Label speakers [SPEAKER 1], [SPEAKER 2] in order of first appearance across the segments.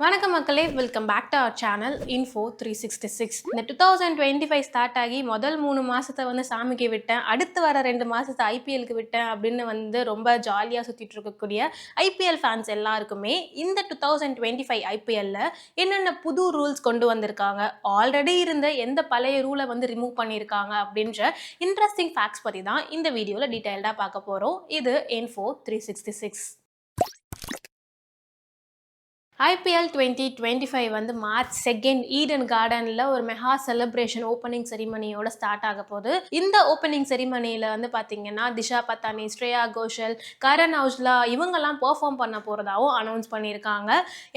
[SPEAKER 1] வணக்கம் மக்களே welcome back to our channel info three sixty six இந்த two thousand twenty five start ஆகி முதல் மூணு மாதத்தை வந்து சாமிக்கு விட்டேன். அடுத்து வர ரெண்டு மாதத்தை ஐபிஎலுக்கு விட்டேன் அப்படின்னு வந்து ரொம்ப ஜாலியாக சுற்றிட்டு இருக்கக்கூடிய ஐபிஎல் ஃபேன்ஸ் எல்லாருக்குமே இந்த டூ தௌசண்ட் டுவெண்ட்டி ஃபைவ் ஐபிஎல்ல என்னென்ன புது ரூல்ஸ் கொண்டு வந்திருக்காங்க ஆல்ரெடி இருந்த எந்த பழைய ரூலை வந்து ரிமூவ் பண்ணியிருக்காங்க அப்படின்ற இன்ட்ரெஸ்டிங் ஃபேக்ட்ஸ் பற்றி தான் இந்த வீடியோவில் டீட்டெயில்டாக பார்க்க போகிறோம் இது info three sixty six IPL twenty twenty five வந்து மார்ச் செகண்ட் ஈடன் கார்டனில் ஒரு மெகா செலிப்ரேஷன் ஓப்பனிங் செரிமனியோட ஸ்டார்ட் ஆக போகுது. இந்த ஓப்பனிங் செரிமனியில் வந்து பார்த்தீங்கன்னா திஷா பத்தானி ஸ்ரேயா கோஷல் கரண் ஹவுஸ்லா இவங்கெல்லாம் பெர்ஃபார்ம் பண்ண போகிறதாவும் அனௌன்ஸ் பண்ணியிருக்காங்க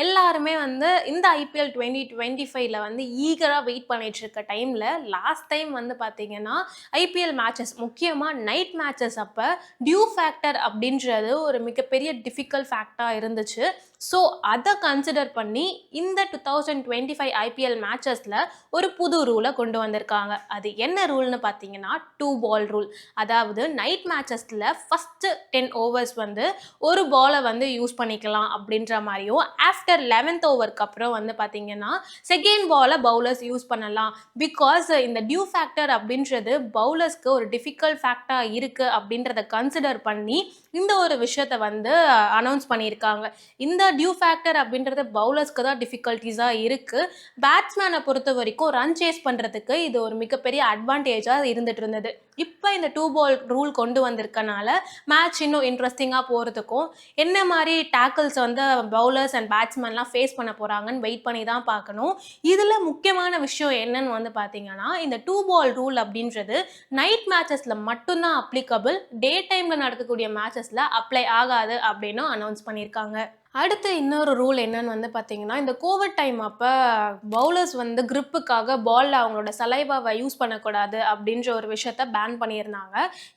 [SPEAKER 1] எல்லாருமே வந்து இந்த ஐபிஎல் டுவெண்ட்டி டுவெண்ட்டி ஃபைவ்ல வந்து ஈகராக வெயிட் பண்ணிட்டு இருக்க டைமில் லாஸ்ட் டைம் வந்து பார்த்தீங்கன்னா ஐபிஎல் மேட்சஸ் முக்கியமாக நைட் மேட்சஸ் அப்போ டியூ ஃபேக்டர் அப்படின்றது ஒரு மிகப்பெரிய டிஃபிகல்ட் ஃபேக்டாக இருந்துச்சு. ஸோ அதை கன்சிடர் பண்ணி இந்த two thousand twenty five IPL மேட்சஸில் ஒரு புது ரூலை கொண்டு வந்திருக்காங்க. அது என்ன ரூல்னு பார்த்தீங்கன்னா டூ பால் ரூல் அதாவது நைட் மேட்சஸில் ஃபஸ்ட்டு டென் ஓவர்ஸ் வந்து ஒரு பாலை வந்து யூஸ் பண்ணிக்கலாம் அப்படின்ற மாதிரியும் ஆஃப்டர் லெவன்த் ஓவருக்கு அப்புறம் வந்து பார்த்தீங்கன்னா செகண்ட் பாலை பவுலர்ஸ் யூஸ் பண்ணலாம். பிகாஸ் இந்த டியூ ஃபேக்டர் அப்படின்றது பவுலர்ஸ்க்கு ஒரு டிஃபிகல்ட் ஃபேக்டாக இருக்குது அப்படின்றத கன்சிடர் பண்ணி இந்த ஒரு விஷயத்தை வந்து அனௌன்ஸ் பண்ணியிருக்காங்க. இந்த டியூ ஃபேக்டர் அப்படின்றது பவுலர்ஸ்க்கு தான் டிஃபிகல்ட்டிஸாக இருக்குது பேட்ஸ்மேனை பொறுத்த வரைக்கும் ரன் சேஸ் பண்ணுறதுக்கு இது ஒரு மிகப்பெரிய அட்வான்டேஜாக இருந்துட்டு இருந்தது. இப்போ இந்த டூ பால் ரூல் கொண்டு வந்திருக்கனால மேட்ச் இன்னும் இன்ட்ரெஸ்டிங்காக போகிறதுக்கும் என்ன மாதிரி டேக்கிள்ஸ் வந்து பவுலர்ஸ் அண்ட் பேட்ஸ்மேன்லாம் ஃபேஸ் பண்ண போகிறாங்கன்னு வெயிட் பண்ணி தான் பார்க்கணும். இதில் முக்கியமான விஷயம் என்னன்னு வந்து பார்த்தீங்கன்னா இந்த டூ பால் ரூல் அப்படின்றது நைட் மேட்சஸில் மட்டும்தான் அப்ளிகபிள் டே டைமில் நடக்கக்கூடிய மேட்சஸில் அப்ளை ஆகாது அப்படின்னு அனௌன்ஸ் பண்ணியிருக்காங்க. அடுத்து இன்னொரு ரூல் என்னன்னு வந்து பார்த்தீங்கன்னா இந்த கோவிட் டைம் அப்போ பவுலர்ஸ் வந்து கிரிப்புக்காக பாலில் அவங்களோட சலைவாவை யூஸ் பண்ணக்கூடாது அப்படின்ற ஒரு விஷயத்த பேன் பண்ணியிருந்தாங்க.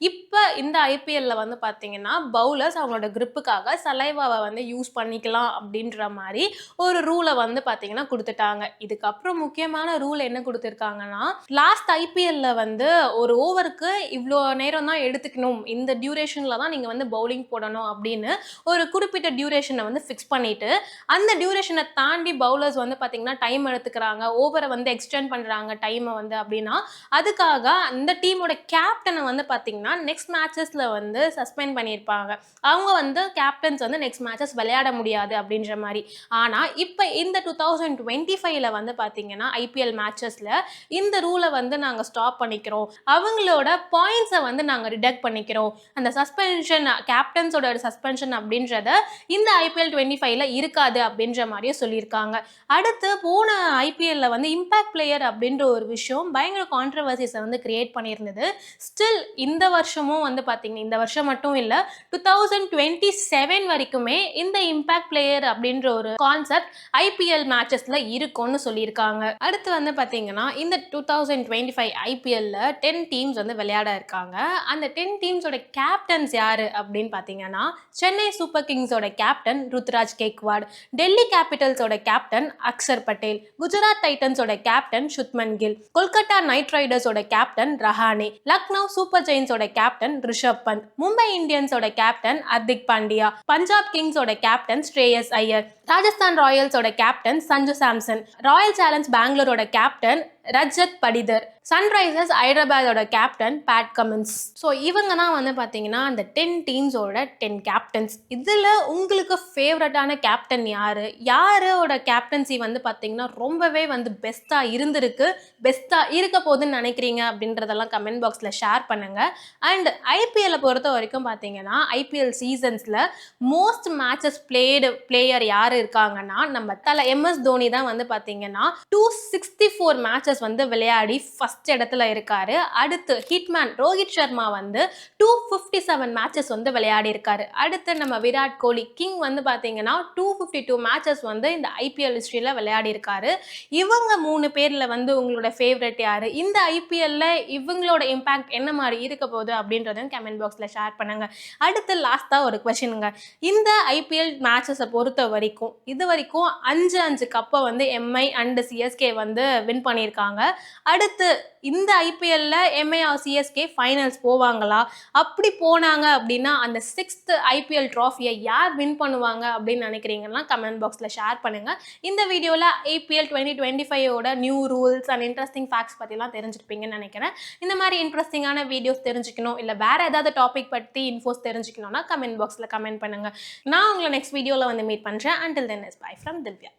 [SPEAKER 1] இப்போ இந்த ஐபிஎல்ல வந்து பார்த்தீங்கன்னா பவுலர்ஸ் அவங்களோட கிரிப்புக்காக சலைவாவை வந்து யூஸ் பண்ணிக்கலாம் அப்படின்ற மாதிரி ஒரு ரூலை வந்து பார்த்தீங்கன்னா கொடுத்துட்டாங்க. இதுக்கப்புறம் முக்கியமான ரூல் என்ன கொடுத்துருக்காங்கன்னா லாஸ்ட் ஐபிஎல்ல வந்து ஒரு ஓவருக்கு இவ்வளோ நேரம் தான் எடுத்துக்கணும். இந்த டியூரேஷனில் தான் நீங்கள் வந்து பவுலிங் போடணும் அப்படின்னு ஒரு குறிப்பிட்ட டியூரேஷனை வந்து ஃபிக்ஸ் பண்ணிட்டு அந்த டியூரேஷனை தாண்டி பவுலர்ஸ் வந்து பார்த்தீங்கன்னா டைம் எடுத்துக்கிறாங்க. ஓவரை வந்து எக்ஸ்டெண்ட் பண்ணுறாங்க டைமை வந்து அப்படின்னா அதுக்காக அந்த டீமோட கேப்டனை வந்து பார்த்தீங்கன்னா நெக்ஸ்ட் மேட்சஸில் வந்து சஸ்பெண்ட் பண்ணியிருப்பாங்க. அவங்க வந்து கேப்டன்ஸ் வந்து நெக்ஸ்ட் மேட்சஸ் விளையாட முடியாது அப்படின்ற மாதிரி. ஆனால் இப்போ இந்த டூ தௌசண்ட் டுவெண்ட்டி ஃபைவ்ல வந்து பார்த்தீங்கன்னா ஐபிஎல் மேட்சஸில் இந்த ரூலை வந்து நாங்கள் ஸ்டாப் பண்ணிக்கிறோம். அவங்களோட பாயிண்ட்ஸை வந்து நாங்கள் ரிடக்ட் பண்ணிக்கிறோம். அந்த சஸ்பென்ஷன் கேப்டன்ஸோட சஸ்பென்ஷன் அப்படின்றத இந்த ஐபிஎல் டுவெண்ட்டி ஃபைவ்ல இருக்காது அப்படின்ற மாதிரியே சொல்லியிருக்காங்க. அடுத்து போன ஐபிஎல்ல வந்து இம்பாக்ட் பிளேயர் அப்படின்ற ஒரு விஷயம் பயங்கர கான்ட்ரவர்சிஸை வந்து கிரியேட் பண்ணியிருந்தது. ஸ்டில் இந்த வருஷமும் வந்து பார்த்தீங்கன்னா இந்த வருஷம் மட்டும் இல்லை டூ தௌசண்ட் டுவெண்ட்டி செவன் வரைக்குமே இந்த இம்பாக்ட் பிளேயர் அப்படின்ற ஒரு கான்செப்ட் ஐபிஎல் மேட்சஸில் இருக்கும்னு சொல்லியிருக்காங்க. அடுத்து வந்து பார்த்தீங்கன்னா இந்த டூ தௌசண்ட் டுவெண்ட்டி ஃபைவ் ஐபிஎல்ல டென் டீம்ஸ் வந்து விளையாட இருக்காங்க. அந்த டென் டீம்ஸோட கேப்டன்ஸ் யார் அப்படின்னு பார்த்தீங்கன்னா சென்னை சூப்பர் கிங்ஸோட கேப்டன் ருத்ராஜ் கேக்வாட் டெல்லி கேபிட்டல்ஸோட கேப்டன் அக்ஷர் பட்டேல் குஜராத் டைட்டன்ஸோட கேப்டன் சுத்மன் கில் கொல்கத்தா நைட் ரைடர்ஸோட கேப்டன் ரஹானே லக்னோ சூப்பர் ஜெயின்ஸோட கேப்டன் ரிஷப் பந்த் மும்பை இந்தியன்ஸோட கேப்டன் ஹர்திக் பாண்டியா பஞ்சாப் கிங்ஸோட captain Shreyas Iyer. Rajasthan ராயல்ஸோட captain Sanju Samson Royal Challenge பெங்களூரோட captain Rajat Patidar Sunrisers ஹைதராபாதோட கேப்டன் பேட் கமின்ஸ். ஸோ இவங்க தான் வந்து பார்த்தீங்கன்னா அந்த டென் டீம்ஸோட டென் கேப்டன்ஸ் இதில் உங்களுக்கு ஃபேவரட்டான கேப்டன் யார்? யாரோட கேப்டன்சி வந்து பார்த்தீங்கன்னா ரொம்பவே வந்து பெஸ்ட்டாக இருந்திருக்கு. பெஸ்ட்டாக இருக்க போதுன்னு நினைக்கிறீங்க அப்படின்றதெல்லாம் கமெண்ட் பாக்ஸில் ஷேர் பண்ணுங்கள் அண்ட் ஐபிஎல்லை பொறுத்த வரைக்கும் பார்த்தீங்கன்னா ஐபிஎல் சீசன்ஸில் மோஸ்ட் மேட்சஸ் பிளேடு பிளேயர் யார் இருக்காங்கன்னா நம்ம தலை எம்எஸ் தோனி தான் வந்து பார்த்தீங்கன்னா டூ சிக்ஸ்டி ஃபோர் மேட்சஸ் வந்து விளையாடி ஃபர்ஸ்ட் இடத்துல இருக்காரு. அடுத்து ஹிட்மேன் ரோஹித் சர்மா வந்து டூ ஃபிஃப்டி செவன் மேட்சஸ் வந்து விளையாடி இருக்காரு. அடுத்து நம்ம விராட் கோலி கிங் வந்து பார்த்தீங்கன்னா டூ ஃபிஃப்டி டூ மேட்சஸ் வந்து இந்த ஐபிஎல் ஹிஸ்ட்ரியில் விளையாடி இருக்காரு. இவங்க மூணு பேரில் வந்து உங்களோட ஃபேவரட் யார்? இந்த ஐபிஎல்ல இவங்களோட இம்பாக்ட் என்ன மாதிரி இருக்க போகுது அப்படின்றதையும் கமெண்ட் பாக்ஸில் ஷேர் பண்ணுங்க. அடுத்து லாஸ்ட்டாக ஒரு கொஷனுங்க இந்த ஐபிஎல் மேட்சஸை பொறுத்த வரைக்கும் இருக்கும். இது வரைக்கும் அஞ்சு அஞ்சு கப்பை வந்து எம்ஐ அண்டு சிஎஸ்கே வந்து வின் பண்ணியிருக்காங்க. அடுத்து இந்த ஐபிஎல்ல எம்ஐ ஆர் சிஎஸ்கே ஃபைனல்ஸ் போவாங்களா? அப்படி போனாங்க அப்படின்னா அந்த சிக்ஸ்த் ஐபிஎல் ட்ராஃபியை யார் வின் பண்ணுவாங்க அப்படின்னு நினைக்கிறீங்கன்னா கமெண்ட் பாக்ஸில் ஷேர் பண்ணுங்கள் இந்த வீடியோவில் IPL twenty twenty ஃபைவோட new rules and interesting facts பற்றிலாம் தெரிஞ்சிருப்பீங்கன்னு நினைக்கிறேன். இந்த மாதிரி இன்ட்ரெஸ்டிங்கான வீடியோஸ் தெரிஞ்சுக்கணும் இல்லை வேற ஏதாவது டாபிக் பற்றி இன்ஃபோஸ் தெரிஞ்சுக்கணும்னா கமெண்ட் பாக்ஸில் கமெண்ட் பண்ணுங்கள் நான் உங்களை நெக்ஸ்ட் வீடியோவில் வந்து மீட் பண்ணுறேன் Until then, it's bye from Divya.